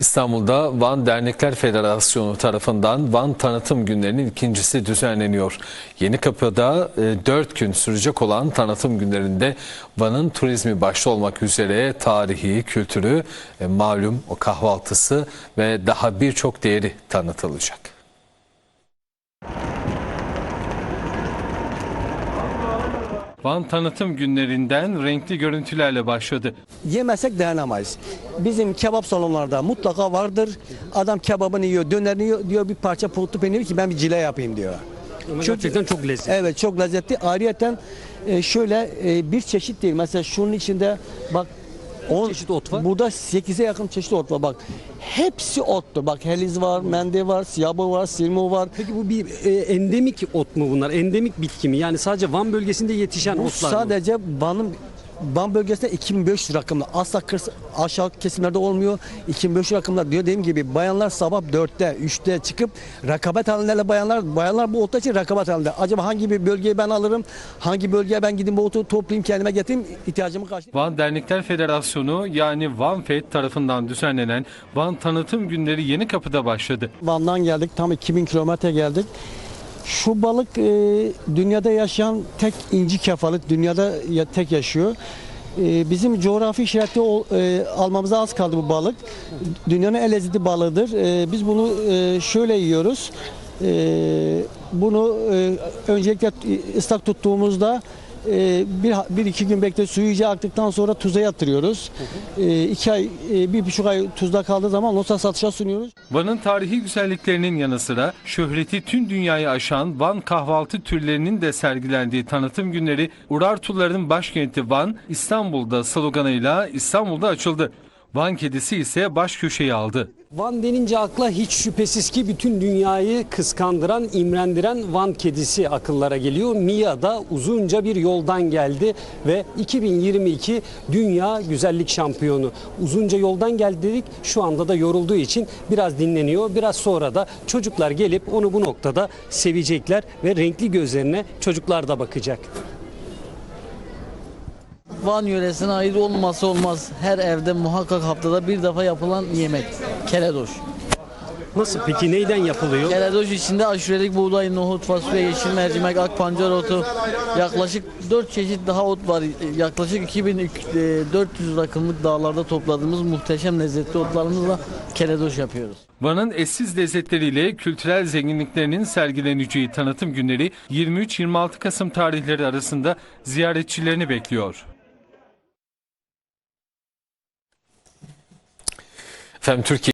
İstanbul'da Van Dernekler Federasyonu tarafından Van Tanıtım Günlerinin ikincisi düzenleniyor. Yenikapı'da 4 gün sürecek olan tanıtım günlerinde Van'ın turizmi başta olmak üzere tarihi, kültürü, e, malum o kahvaltısı ve daha birçok değeri tanıtılacak. Van Tanıtım Günlerinden renkli görüntülerle başladı. Yemesek dayanamayız. Bizim kebap salonlarda mutlaka vardır. Adam kebabını yiyor, dönerini yiyor, diyor bir parça pultu peyniri ki ben bir cile yapayım diyor. Ama Çok- gerçekten çok lezzetli. Evet çok lezzetli. Ayrıyeten e, şöyle e, bir çeşit değil. Mesela şunun içinde bak on, çeşit ot var? Burada 8'e yakın çeşit ot var. Bak hepsi ottur. Bak heliz var, mende var, siyabo var, sirmo var. Peki bu bir e, endemik ot mu bunlar? Endemik bitki mi? Yani sadece Van bölgesinde yetişen Bu otlar mı? sadece Van'ın Van bölgesinde 2500 rakımlı. Asla kırs, aşağı kesimlerde olmuyor. 2500 rakımlar diyor. Dediğim gibi bayanlar sabah 4'te 3'te çıkıp rakabet halindeler bayanlar. Bayanlar bu otlar için rakabet halinde. Acaba hangi bir bölgeyi ben alırım? Hangi bölgeye ben gideyim bu otu toplayayım kendime getireyim ihtiyacımı karşılayayım. Van Dernekler Federasyonu yani Van Fed tarafından düzenlenen Van Tanıtım Günleri Yenikapı'da başladı. Van'dan geldik. Tam 2000 kilometre geldik. Şu balık e, dünyada yaşayan tek inci kefalık. Dünyada ya, tek yaşıyor. E, bizim coğrafi işareti ol- e, almamıza az kaldı bu balık. Dünyanın en lezzetli balığıdır. E, biz bunu e, şöyle yiyoruz. E, bunu e, öncelikle ıslak tuttuğumuzda e, bir, bir iki gün bekle suyu iyice aktıktan sonra tuza yatırıyoruz. E, iki ay, e, bir buçuk ay tuzda kaldığı zaman sonra satışa sunuyoruz. Van'ın tarihi güzelliklerinin yanı sıra şöhreti tüm dünyayı aşan Van kahvaltı türlerinin de sergilendiği tanıtım günleri Urartuların başkenti Van, İstanbul'da sloganıyla İstanbul'da açıldı. Van kedisi ise baş köşeyi aldı. Van denince akla hiç şüphesiz ki bütün dünyayı kıskandıran, imrendiren Van kedisi akıllara geliyor. Mia da uzunca bir yoldan geldi ve 2022 Dünya Güzellik Şampiyonu. Uzunca yoldan geldi dedik. Şu anda da yorulduğu için biraz dinleniyor. Biraz sonra da çocuklar gelip onu bu noktada sevecekler ve renkli gözlerine çocuklar da bakacak. Van yöresine ait olmazsa olmaz her evde muhakkak haftada bir defa yapılan yemek. Keledoş. Nasıl peki neyden yapılıyor? Keledoş içinde aşurelik buğday, nohut, fasulye, yeşil mercimek, ak pancar otu. Yaklaşık 4 çeşit daha ot var. Yaklaşık 2400 rakımlık dağlarda topladığımız muhteşem lezzetli otlarımızla keledoş yapıyoruz. Van'ın eşsiz lezzetleriyle kültürel zenginliklerinin sergileneceği tanıtım günleri 23-26 Kasım tarihleri arasında ziyaretçilerini bekliyor. Efendim Türkiye